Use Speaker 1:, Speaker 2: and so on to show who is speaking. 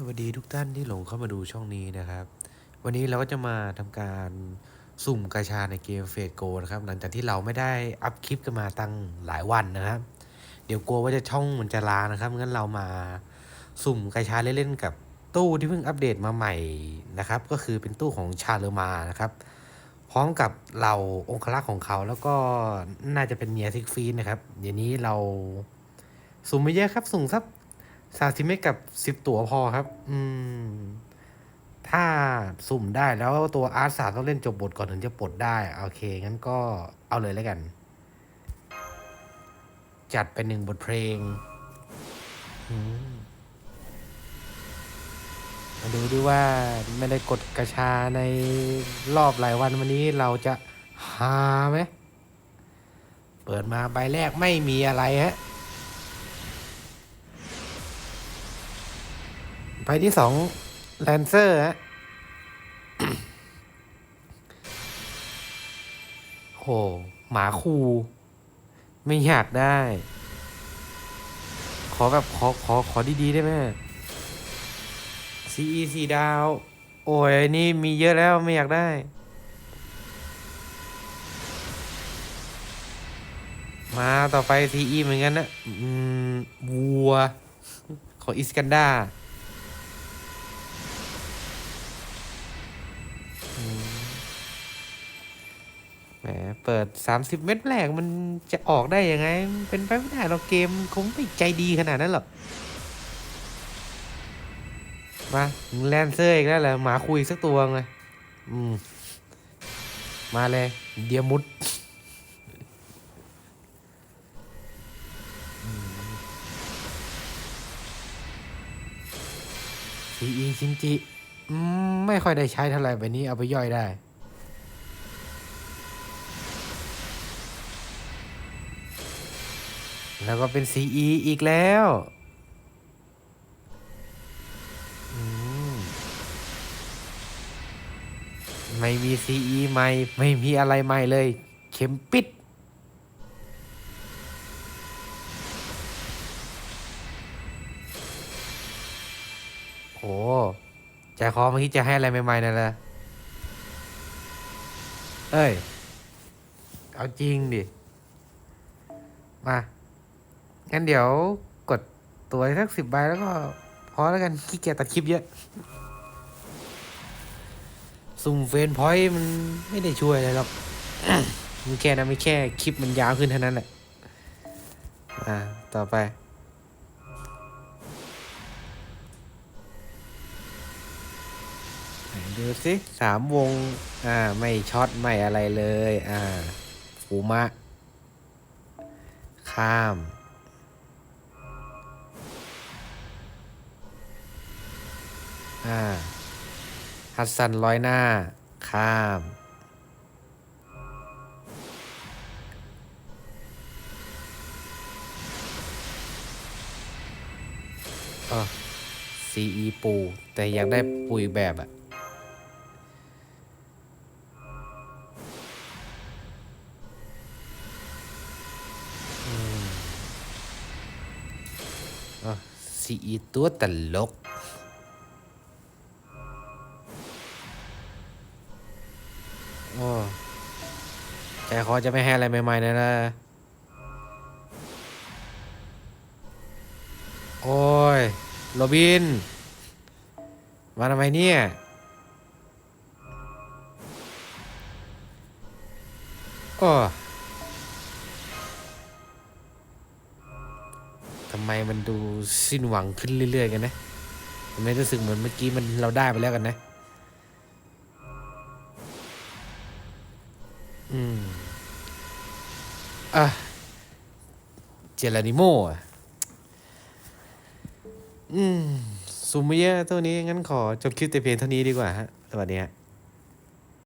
Speaker 1: สวัสดีทุกท่านที่หลงเข้ามาดูช่องนี้นะครับ วันนี้เราก็จะมาทำการสุ่มกาชาในเกมเฟสโกนะครับ หลังจากที่เราไม่ได้อัพคลิปกันมาตั้งหลายวันนะครับ เดี๋ยวกลัวว่าจะช่องมันจะลานะครับงั้นเรามาสุ่มกาชาเล่นๆกับตู้ที่เพิ่งอัปเดตมาใหม่นะครับ ก็คือเป็นตู้ของชาเลมานะครับ พร้อมกับเราองคลักษ์ของเขาแล้วก็น่าจะเป็นเมียซิกฟีนนะครับเดี๋ยวนี้เราสุ่มไม่เยอะครับสุ่มสัก สามสิบเมตรกับสิบตัวพอครับ อืม ถ้าสุ่มได้แล้วตัวอาร์ตสามต้องเล่นจบบทก่อนถึงจะปลดได้ โอเค งั้นก็เอาเลยแล้วกัน จัดเป็นหนึ่งบทเพลงอืมาดูดิว่าไม่ได้กดกระชาในรอบหลายวันวันนี้เราจะหาไหม เปิดมาใบแรกไม่มีอะไรฮะ ไปที่สองแลนเซอร์ฮะโห หมาคู ไม่อยากได้ ขอแบบขอขอขอดี ๆ ได้ไหม CE สีดาว โอ้ยนนี่มีเยอะแล้วไม่อยากได้ มาต่อไป CE เหมือนกันนะ อืม วัว ขออิสกันดา เปิด 30 เม็ดแรกมันจะออกได้ยังไง เป็นไปไม่ได้หรอกเกมคงไม่ใจดีขนาดนั้นหรอก มาแลนเซอร์อีกแล้วเหรอหมาคุยสักตัวไงอืม มาเลย เดียมุดซีอีชินจิไม่ค่อยได้ใช้เท่าไหร่แบบนี้เอาไปย่อยได้ แล้วก็เป็น CE อีอีกแล้วมไม่มี CE ใหม่ ไม่มีอะไรใหม่เลย เข็มปิด โหใจคอเมื่อกี้จะให้อะไรใหม่ๆนั่นแหละเอ้ย เอาจริงดิ มา งั้นเดี๋ยวกดตัวสักสิบใบแล้วก็พอแล้วกันขี้เกียจตัดคลิปเยอะสุ่มเฟนพอยต์มันไม่ได้ช่วยอะไรหรอกมันแค่นั้นไม่แค่คลิปมันยาวขึ้นเท่านั้นแหละ อ่า ต่อไปดูสิสามวง อ่า ไม่ช็อต ไม่อะไรเลย อ่าฟูมะ ข้าม อ่าฮัสซันร้อยหน้า ข้ามเออ CE ปู แต่อยากได้ปุ๋ยแบบอะอืมเออ CE ตัวตลก โอ้ใจคอจะไม่ให้อะไรใหม่ๆนะนะ โอ้ย โรบิน มาทำไมเนี่ย โอ้ทำไมมันดูสิ้นหวังขึ้นเรื่อยๆกันนะทำไมรู้สึกเหมือนเมื่อกี้มันเราได้ไปแล้วกันนะ อืม อะ เจลานิโมอะ อืม ซูมไม่เยอะตัวนี้งั้นขอจบคลิปแต่เพียงเท่านี้ดีกว่าฮะ สวัสดีฮะ